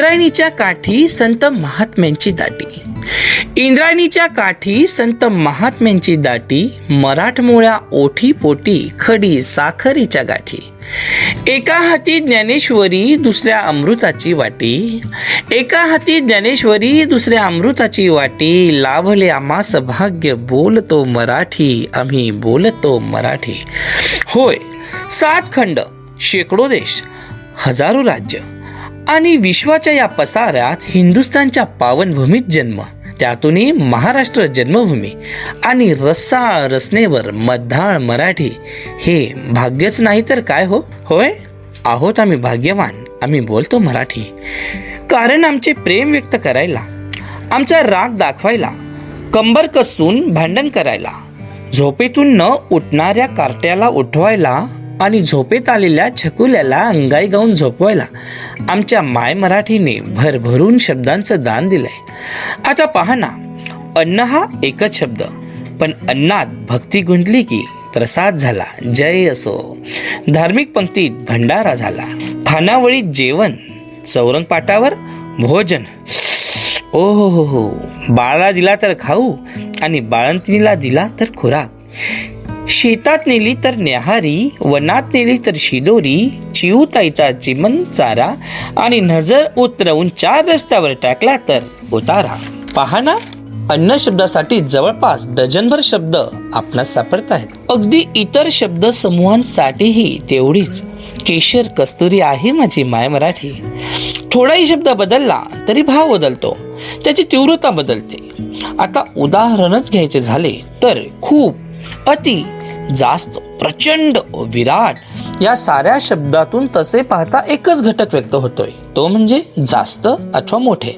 इंद्रायणीच्या काठी संत महात्म्यांची दाटी. इंद्रायणीच्या काठी संत महात्म्यांची दाटी मराठमोळ्या ओठी पोटी खडी साखरीच्या गाठी. एका हाती ज्ञानेश्वरी दुसऱ्या अमृताची वाटी. एका हाती ज्ञानेश्वरी दुसऱ्या अमृताची वाटी. लाभले आम्हास भाग्य बोलतो मराठी आम्ही बोलतो मराठी. होय सात खंड शेकडो देश हजारो राज्य. आणि विश्वाच्या या पसाऱ्यात हिंदुस्थानच्या पावनभूमीत जन्म त्यातूनही महाराष्ट्र जन्मभूमी आणि रसाळ रचनेवर मधाळ मराठी हे भाग्यच नाही तर काय हो? होय? आहोत आम्ही भाग्यवान आम्ही बोलतो मराठी. कारण आमचे प्रेम व्यक्त करायला आमचा राग दाखवायला कंबर कसून भांडण करायला झोपेतून न उठणाऱ्या कार्ट्याला उठवायला आणि झोपेत आलेल्या छकुल्याला अंगाई गाऊन झोपवायला आमच्या माय मराठीने भरभरून शब्दांचं दान दिलंय. आता पहा ना अन्न हा एकच शब्द पण अन्नात भक्ती गुंतली की प्रसाद झाला जय असो. धार्मिक पंक्तीत भंडारा झाला खानावळीत जेवण चौरंग पाटावर भोजन. ओ हो हो हो बाळाला दिला तर खाऊ आणि बाळंतिणीला दिला तर खुराक. शेतात नेली तर न्याहारी वनात नेली तर शिदोरी चिऊताईचा चिमन चारा आणि नजर उतरवून चार रस्त्यावर टाकला तर उतारा. पहा ना अन्न शब्दासाठी जवळपास डझनभर शब्द आपणास सापडत आहेत. अगदी इतर शब्द समूहांसाठीही तेवढीच. केशर कस्तुरी आहे माझी माय मराठी. थोडाही शब्द बदलला तरी भाव बदलतो. त्याची तीव्रता बदलते. आता उदाहरणच घ्यायचे झाले तर खूप अति जास्त प्रचंड विराट या साऱ्या शब्दातून तसे पाहता एकच घटक व्यक्त होतोय. तो म्हणजे जास्त अथवा मोठे.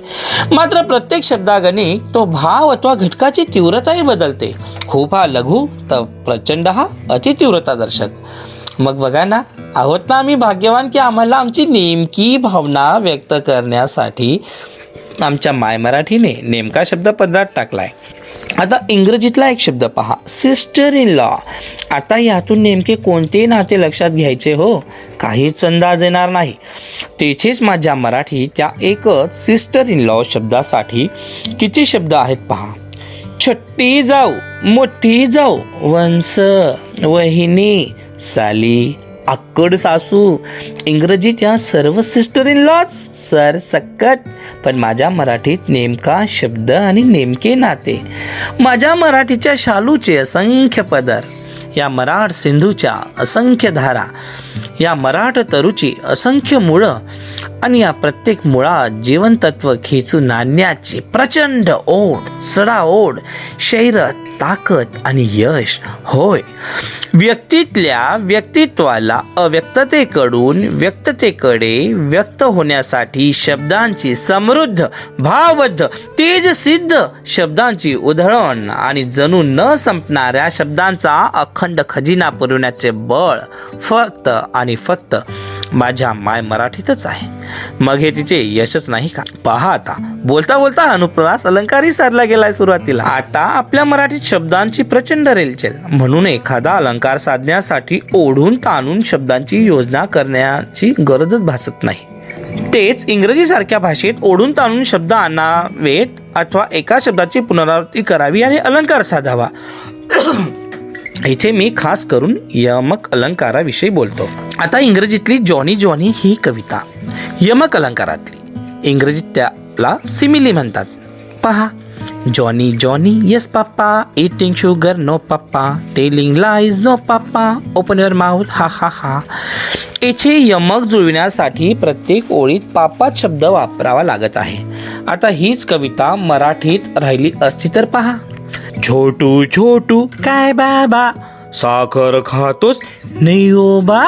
मात्र प्रत्येक शब्दागणिक तो भाव अथवा घटकाची तीव्रताही बदलते. खूप हा लघु तर प्रचंड हा अतितीव्रता दर्शक. मग बघा ना आहोत ना आम्ही भाग्यवान की आम्हाला आमची नेमकी भावना व्यक्त करण्यासाठी आमच्या माय मराठीने नेमका शब्द पदरात टाकलाय. आता इंग्रजीतला एक शब्द पहा. सिस्टर इन लॉ आता यातून नेमके कोणते नाते लक्षात घ्यायचे हो? काहीच अंदाज येणार नाही. तेथेच माझ्या मराठी त्या एकच सिस्टर इन लॉ शब्दासाठी किती शब्द आहेत पहा. छट्टी जाऊ मोठी जाऊ वंस वहिनी साली आक्कड सासू. इंग्रजीत या सर्व सिस्टर इन लॉज सर सकट. पण माझ्या मराठीत नेमका शब्द आणि नेमके नाते. माझ्या मराठीच्या शालूचे असंख्य पदर या मराठ सिंधूच्या असंख्य धारा या मराठ तरुची असंख्य मुळं आणि या प्रत्येक मुळात जीवनतत्व खेचून आणण्याची प्रचंड ओढ चढाओढ ओढ ताकद आणि यश. होय. व्यक्तीतल्या व्यक्तित्वाला अव्यक्ततेकडून व्यक्ततेकडे व्यक्त होण्यासाठी शब्दांची समृद्ध भावबद्ध तेजसिद्ध शब्दांची उधळण आणि जणू न संपणाऱ्या शब्दांचा अखंड खजिना पुरवण्याचे बळ फक्त आणि फक्त माझ्या माय मराठीतच आहे. मग हे तिचे यशच नाही का? पहा आता. बोलता बोलता अनुप्रवास अलंकारी साधला गेलाय सुरुवातीला. आता आपल्या मराठीत शब्दांची प्रचंड रेलचेल. म्हणून एखादा अलंकार साधण्यासाठी ओढून ताणून शब्दांची योजना करण्याची गरजच भासत नाही. तेच इंग्रजी सारख्या भाषेत ओढून ताणून शब्द आणावेत अथवा एका शब्दाची पुनरावृत्ती करावी आणि अलंकार साधावा. इथे मी खास करून यमक अलंकाराविषयी बोलतो. आता इंग्रजीतली जॉनी जॉनी ही कविता. यमक अलंकारातली इंग्रजीत त्याला सिमिली म्हणतात. पहा Johnny Johnny yes papa eating sugar no papa telling lies no papa open your mouth ha ha ha. येथे यमक जुळविण्यासाठी प्रत्येक ओळीत पापा शब्द वापरावा लागत आहे. आता हीच कविता मराठीत राहिली असती तर पहा. छोटू छोटू काय बाबा? साखर खातोस? नाही ओ बा.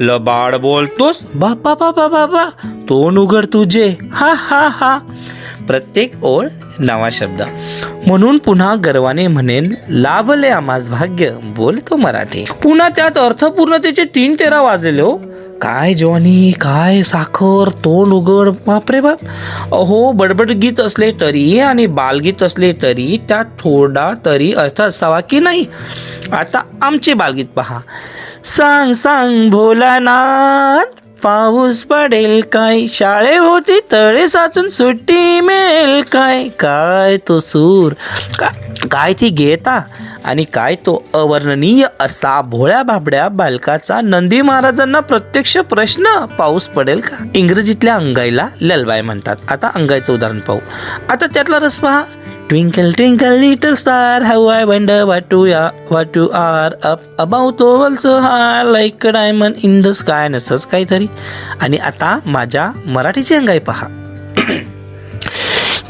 लबाड बोलतोस? बापा बापा बापा तोंड उघड तुझे. हा हा हा. प्रत्येक ओळ नवा शब्द. म्हणून पुन्हा गर्वाने म्हणेन लाभले आम्हास भाग्य बोलतो मराठी. पुन्हा त्यात अर्थपूर्णतेचे तीन तेरा वाजले हो. काय जॉनी काय साखर तोंड उघड बापरे बाप. अहो बडबड गीत असले तरी आणि बालगीत असले तरी त्यात थोडा तरी अर्थ असावा की नाही. आता आमचे बालगीत पहा. सांग सांग भोलानाथ पाऊस पडेल काय? शाळेभोवती तळे साचून सुट्टी मिळेल काय? काय तो सूर? का काय ती घेता? आणि काय तो अवर्णनीय असा भोळ्या भाबड्या बालकाचा नंदी महाराजांना प्रत्यक्ष प्रश्न पाऊस पडेल का? इंग्रजीतल्या अंगाईला ललबाय म्हणतात. आता अंगाईचं उदाहरण पाहू. आता त्यातला रस पहा. Twinkle twinkle little star how I wonder what you या what you are up above also high like a diamond in the sky नसंच काहीतरी आणि आता माझ्या मराठीची अंगाई पहा.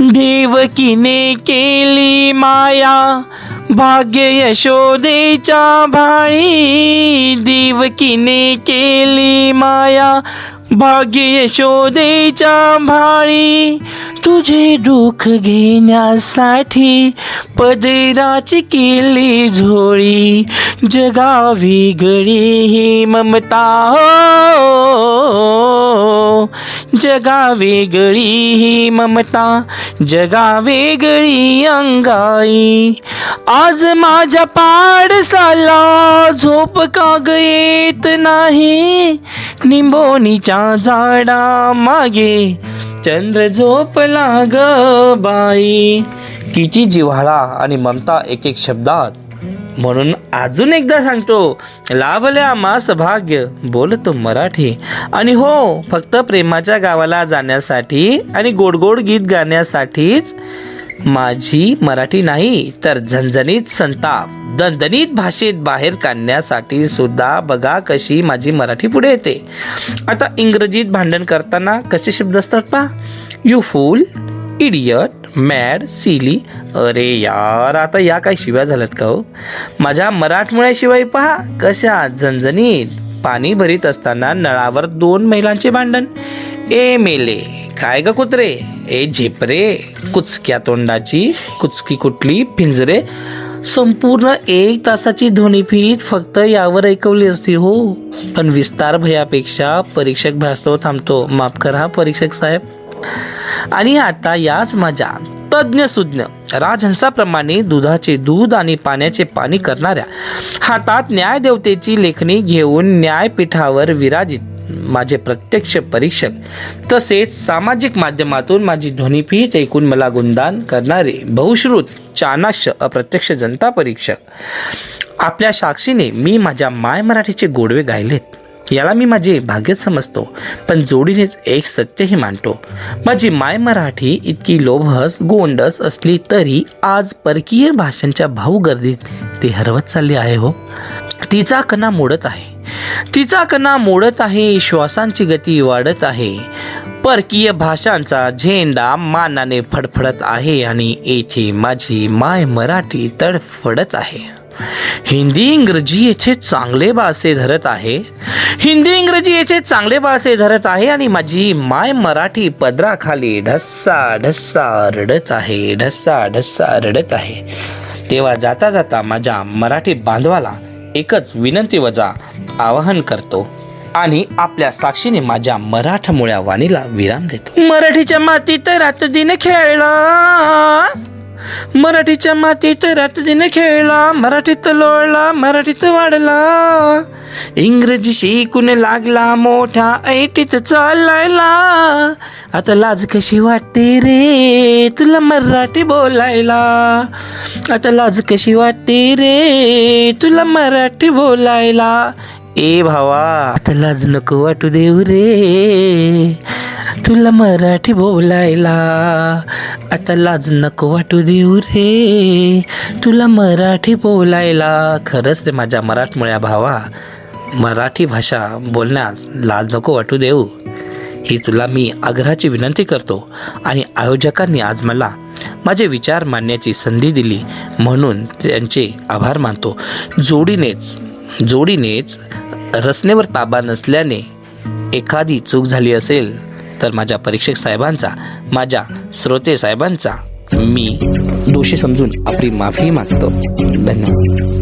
देवकीने केली माया भाग्य यशोदेच्या भाळी. देवकीने केली माया भाग्य यशोदेच्या भाळी. तुझे दुःख घेण्यासाठी पदराची केली झोळी. जगा गळी ही ममता हो. जगा वेगळी ही ममता जगा वेगळी अंगाई. आज माझ्या पाडसाला झोप का येत नाही? निंबोनीच्या झाडा मागे चंद्र झोपला ग बाई. किती जिव्हाळा आणि ममता एक एक शब्दात. म्हणून अजून एकदा सांगतो लाभल्या मास भाग्य बोलतो मराठी. आणि हो फक्त प्रेमाच्या गावाला जाण्यासाठी आणि गोड गोड गीत गाण्यासाठीच माझी मराठी नाही तर झणझणीत संताप. दणदणीत भाषेत बाहेर काढण्यासाठी सुद्धा बघा कशी माझी मराठी पुढे येते. आता इंग्रजीत भांडण करताना कसे शब्द असतात पा you fool idiot mad silly अरे यार आता या काय शिव्या झाल्यात का हो? माझ्या मराठमोळ्याशिवाय पहा कशा झणझणीत पाणी भरीत असताना नळावर दोन महिलांचे भांडण. ए मेले काय ग कुत्रे? ए झेपरे कुचक्या तोंडाची कुचकी कुठली पिंजरे? संपूर्ण एक तासाची ध्वनिफीत फक्त यावर ऐकवली असती हो. पण विस्तार भयापेक्षा परीक्षक भासतो थांबतो. माफ करा परीक्षक साहेब. आणि आता याच माझ्या तज्ज्ञ सुज्ञ राजहंसाप्रमाणे दुधाचे दूध आणि पाण्याचे पाणी करणाऱ्या हातात न्यायदेवतेची लेखणी घेऊन न्यायपीठावर विराजित माझे प्रत्यक्ष परीक्षक तसेच सामाजिक माध्यमातून माझी ध्वनिपीठ ऐकून मला गुणदान करणारे बहुश्रुत चाणाक्ष अप्रत्यक्ष जनता परीक्षक. आपल्या साक्षीने मी माझ्या माय मराठीचे गोडवे गायलेत. याला मी माझे भाग्यच समजतो पण जोडीनेच एक सत्यही मानतो. माझी माय मराठी इतकी लोभस गोंडस असली तरी आज परकीय भाषांच्या भाऊ गर्दीत ती हरवत चालली आहे हो. तिचा कणा मोडत आहे. तिचा कणा मोडत आहे श्वासांची गती वाढत आहे. परकीय भाषांचा झेंडा मानाने फडफडत आहे आणि येथे माझी माय मराठी तडफडत आहे. हिंदी इंग्रजी येथे चांगले बासे धरत आहे. हिंदी इंग्रजी येथे चांगले बासे धरत आहे आणि माझी माय मराठी पदराखाली ढस्सा ढस्सा रडत आहे ढस्सा ढस्सा रडत आहे. तेव्हा जाता जाता माझ्या मराठी बांधवाला एकच विनंती वजा आवाहन करतो आणि आपल्या साक्षीने माझ्या मराठमोळ्या वाणीला विराम देतो. मराठीच्या मातीत रात दिन खेळला. मराठीच्या मातीत रातदिन खेळला मराठीत लोळला मराठीत वाढला. इंग्रजी शिकून लागला मोठा ऐटीत चालायला. आता लाज कशी वाटते रे तुला मराठी बोलायला? आता लाज कशी वाटते रे तुला मराठी बोलायला? ए भावा आता लाज नको वाटू देऊ रे. तुला मराठी बोलायला आता लाज नको वाटू देऊ रे. तुला मराठी बोलायला खरंच रे माझ्या मराठमोळ्या भावा. मराठी भाषा बोलण्यास लाज नको वाटू देऊ. ही तुला मी आग्रहाची विनंती करतो आणि आयोजकांनी आज मला माझे विचार मांडण्याची संधी दिली म्हणून त्यांचे आभार मानतो. जोडीनेच जोडीनेच रचनेवर ताबा नसल्याने एखादी चूक झाली असेल तर माझ्या परीक्षक साहेबांचा माझ्या श्रोते साहेबांचा मी दोषी समजून आपली माफी मागतो. धन्यवाद.